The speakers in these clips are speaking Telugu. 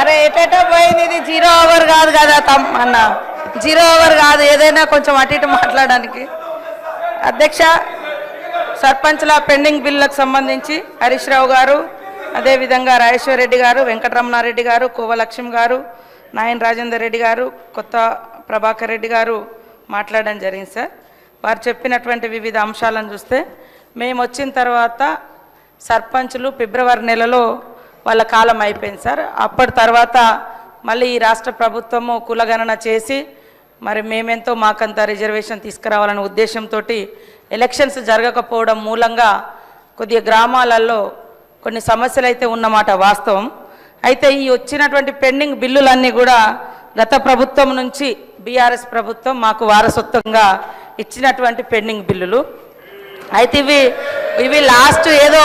అరే ఎటెటో పోయింది ఇది? జీరో ఓవర్ కాదు కదా తమ్ అన్న. జీరో ఓవర్ కాదు ఏదైనా కొంచెం అటు ఇటు మాట్లాడడానికి. అధ్యక్ష సర్పంచ్ల పెండింగ్ బిల్లులకు సంబంధించి హరీష్ రావు గారు అదేవిధంగా రాజేశ్వర్ రెడ్డి గారు వెంకటరమణారెడ్డి గారు కోవలక్ష్మి గారు నాయన్ రాజేందర్ రెడ్డి గారు కొత్త ప్రభాకర్ రెడ్డి గారు మాట్లాడడం జరిగింది సార్. వారు చెప్పినటువంటి వివిధ అంశాలను చూస్తే మేము వచ్చిన తర్వాత సర్పంచులు ఫిబ్రవరి నెలలో వాళ్ళ కాలం అయిపోయింది సార్. అప్పటి తర్వాత మళ్ళీ ఈ రాష్ట్ర ప్రభుత్వము కులగణన చేసి మరి మేమెంతో మాకంత రిజర్వేషన్ తీసుకురావాలనే ఉద్దేశంతో ఎలక్షన్స్ జరగకపోవడం మూలంగా కొద్దిగా గ్రామాలలో కొన్ని సమస్యలు అయితే ఉన్నమాట వాస్తవం. అయితే ఈ వచ్చినటువంటి పెండింగ్ బిల్లులన్నీ కూడా గత ప్రభుత్వం నుంచి బీఆర్ఎస్ ప్రభుత్వం మాకు వారసత్వంగా ఇచ్చినటువంటి పెండింగ్ బిల్లులు. అయితే ఇవి ఇవి లాస్ట్ ఏదో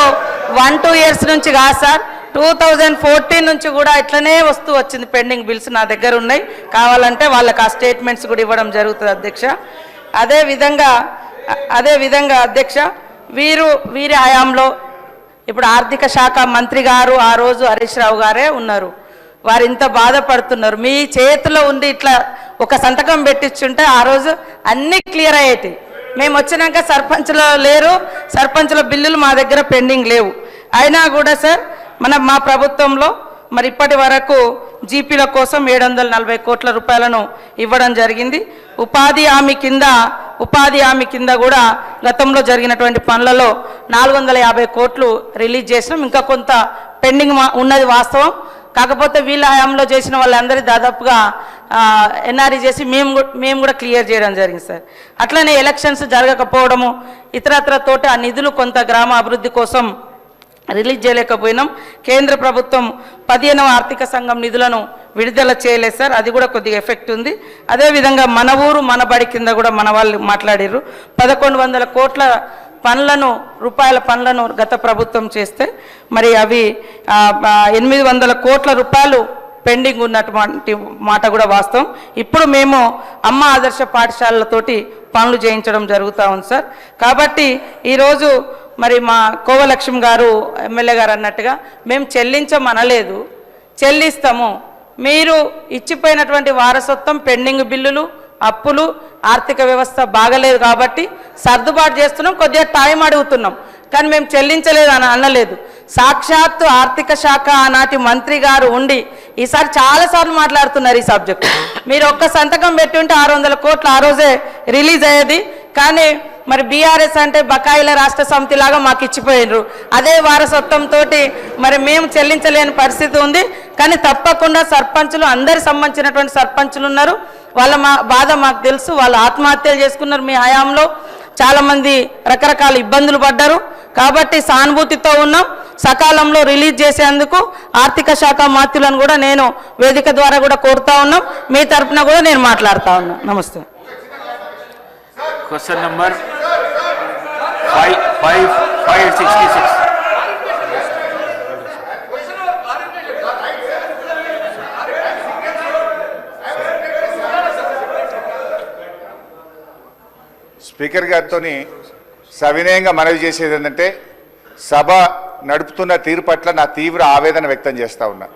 వన్ టూ ఇయర్స్ నుంచి కాదు సార్. టూ థౌజండ్ ఫోర్టీన్ నుంచి కూడా ఇట్లనే వస్తూ వచ్చింది పెండింగ్ బిల్స్ నా దగ్గర ఉన్నాయి. కావాలంటే వాళ్ళకి ఆ స్టేట్మెంట్స్ కూడా ఇవ్వడం జరుగుతుంది అధ్యక్ష. అదే విధంగా అదే విధంగా అధ్యక్ష వీరు వీరి హయాంలో ఇప్పుడు ఆర్థిక శాఖ మంత్రి గారు ఆ రోజు హరీష్ రావు గారే ఉన్నారు. వారు ఇంత బాధపడుతున్నారు. మీ చేతిలో ఉండి ఇట్లా ఒక సంతకం పెట్టించుంటే ఆ రోజు అన్నీ క్లియర్ అయ్యేటి. మేము వచ్చినాక సర్పంచ్లో లేరు సర్పంచ్ల బిల్లులు మా దగ్గర పెండింగ్ లేవు. అయినా కూడా సార్ మన మా ప్రభుత్వంలో మరి ఇప్పటి వరకు జీపీల కోసం ఏడు వందల నలభై కోట్ల రూపాయలను ఇవ్వడం జరిగింది. ఉపాధి హామీ కింద ఉపాధి హామీ కింద కూడా గతంలో జరిగినటువంటి పనులలో నాలుగు వందల యాభై కోట్లు రిలీజ్ చేసినాం. ఇంకా కొంత పెండింగ్ ఉన్నది వాస్తవం. కాకపోతే వీళ్ళ హయాంలో చేసిన వాళ్ళందరి దాదాపుగా ఎన్ఆర్ఈ చేసి మేము కూడా మేము కూడా క్లియర్ చేయడం జరిగింది సార్. అట్లనే ఎలక్షన్స్ జరగకపోవడము ఇతరత్ర తోటి ఆ నిధులు కొంత గ్రామ అభివృద్ధి కోసం రిలీజ్ చేయలేకపోయినాం. కేంద్ర ప్రభుత్వం పదిహేనవ ఆర్థిక సంఘం నిధులను విడుదల చేయలేదు సార్. అది కూడా కొద్దిగా ఎఫెక్ట్ ఉంది. అదేవిధంగా మన ఊరు మన బడి కింద కూడా మన వాళ్ళు మాట్లాడారు పదకొండు వందల కోట్ల పనులను రూపాయల పనులను గత ప్రభుత్వం చేస్తే మరి అవి ఎనిమిది వందల కోట్ల రూపాయలు పెండింగ్ ఉన్నటువంటి మాట కూడా వాస్తవం. ఇప్పుడు మేము అమ్మ ఆదర్శ పాఠశాలలతోటి పనులు చేయించడం జరుగుతూ ఉంది సార్. కాబట్టి ఈరోజు మరి మా కోవలక్ష్మి గారు ఎమ్మెల్యే గారు అన్నట్టుగా మేము చెల్లించమనలేదు. చెల్లిస్తాము. మీరు ఇచ్చిపోయినటువంటి వారసత్వం పెండింగ్ బిల్లులు అప్పులు ఆర్థిక వ్యవస్థ బాగలేదు కాబట్టి సర్దుబాటు చేస్తున్నాం. కొద్దిగా టైం అడుగుతున్నాం. కానీ మేము చెల్లించలేదు అని అనలేదు. సాక్షాత్తు ఆర్థిక శాఖ ఆనాటి మంత్రి గారు ఉండి ఈసారి చాలాసార్లు మాట్లాడుతున్నారు ఈ సబ్జెక్ట్. మీరు ఒక్క సంతకం పెట్టి ఉంటే ఆరు వందల కోట్లు ఆ రోజే రిలీజ్ అయ్యేది. కానీ మరి బీఆర్ఎస్ అంటే బకాయిల రాష్ట్ర సమితి లాగా మాకు ఇచ్చిపోయినరు అదే వారసత్వంతో మరి మేము చెల్లించలేని పరిస్థితి ఉంది. కానీ తప్పకుండా సర్పంచులు అందరి సంబంధించినటువంటి సర్పంచులు ఉన్నారు. వాళ్ళ మా బాధ మాకు తెలుసు. వాళ్ళు ఆత్మహత్యలు చేసుకున్నారు మీ హయాంలో. చాలామంది రకరకాల ఇబ్బందులు పడ్డారు. కాబట్టి సానుభూతితో ఉన్నాం. సకాలంలో రిలీజ్ చేసేందుకు ఆర్థిక శాఖ మాత్యులను కూడా నేను వేదిక ద్వారా కూడా కోరుతా ఉన్నాం. మీ తరపున కూడా నేను మాట్లాడుతా ఉన్నాను నమస్తే. Question five five five sixty six speaker గారితో సవినయంగా మనవి చేసేది ఏంటంటే సభ నడుపుతున్న తీరు పట్ల నా తీవ్ర ఆవేదన వ్యక్తం చేస్తా ఉన్నా.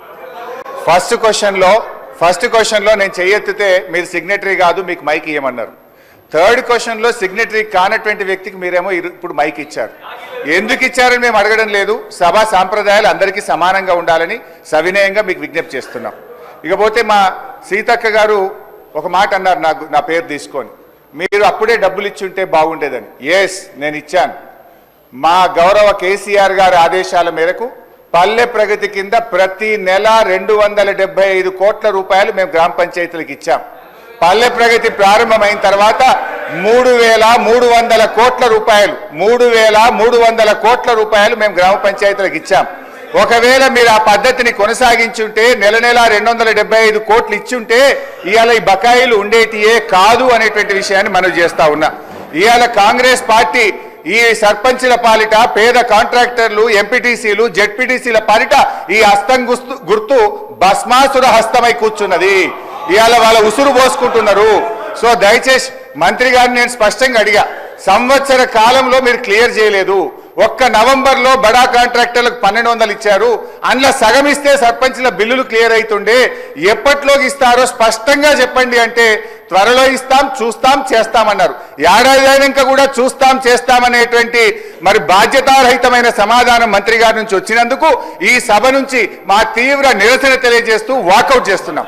ఫస్ట్ క్వశ్చన్లో ఫస్ట్ క్వశ్చన్లో నేను చెయ్యెత్తితే మీరు సిగ్నటరీ కాదు మీకు మైక్ ఇవ్వమన్నారు థర్డ్ క్వశ్చన్లో సిగ్నటరీ కానటువంటి వ్యక్తికి మీరేమో ఇప్పుడు మైక్ ఇచ్చారు. ఎందుకు ఇచ్చారని మేము అడగడం లేదు. సభా సాంప్రదాయాలు అందరికీ సమానంగా ఉండాలని సవినయంగా మీకు విజ్ఞప్తి చేస్తున్నాం. ఇకపోతే మా సీతక్క గారు ఒక మాట అన్నారు నాకు నా పేరు తీసుకొని. మీరు అప్పుడే డబ్బులు ఇచ్చి ఉంటే బాగుండేదని. ఎస్ నేను ఇచ్చాను. మా గౌరవ కేసీఆర్ గారి ఆదేశాల మేరకు పల్లె ప్రగతి కింద ప్రతి నెల రెండు వందల ఐదు కోట్ల రూపాయలు మేము గ్రామ పంచాయతీలకు ఇచ్చాం. పల్లె ప్రగతి ప్రారంభమైన తర్వాత మూడు వేల మూడు వందల కోట్ల రూపాయలు మూడు వేల మూడు వందల కోట్ల రూపాయలు మేము గ్రామ పంచాయతీలకు ఇచ్చాం. ఒకవేళ మీరు ఆ పద్ధతిని కొనసాగించుంటే నెల నెల రెండు వందల డెబ్బై ఐదు కోట్లు ఇచ్చుంటే ఇవాళ ఈ బకాయిలు ఉండేటియే కాదు అనేటువంటి విషయాన్ని మనం చేస్తా ఉన్నా. ఇవాళ కాంగ్రెస్ పార్టీ ఈ సర్పంచుల పాలిట పేద కాంట్రాక్టర్లు ఎంపీటీసీలు జెడ్పీటీసీల పాలిట ఈ హస్తం గుర్తు భస్మాసుర హస్తమై కూర్చున్నది. ఇవాళ వాళ్ళ ఉసురు పోసుకుంటున్నారు. సో దయచేసి మంత్రి గారిని నేను స్పష్టంగా అడిగా సంవత్సర కాలంలో మీరు క్లియర్ చేయలేదు. ఒక్క నవంబర్లో బడా కాంట్రాక్టర్లకు పన్నెండు వందలు ఇచ్చారు. అందులో సగం ఇస్తే సర్పంచ్ల బిల్లులు క్లియర్ అవుతుండే ఎప్పట్లోకి ఇస్తారో స్పష్టంగా చెప్పండి అంటే త్వరలో ఇస్తాం చూస్తాం చేస్తామన్నారు. ఏడాది అయినాక కూడా చూస్తాం చేస్తామనేటువంటి మరి బాధ్యతారహితమైన సమాధానం మంత్రి గారి నుంచి వచ్చినందుకు ఈ సభ నుంచి మా తీవ్ర నిరసన తెలియజేస్తూ వాకౌట్ చేస్తున్నాం.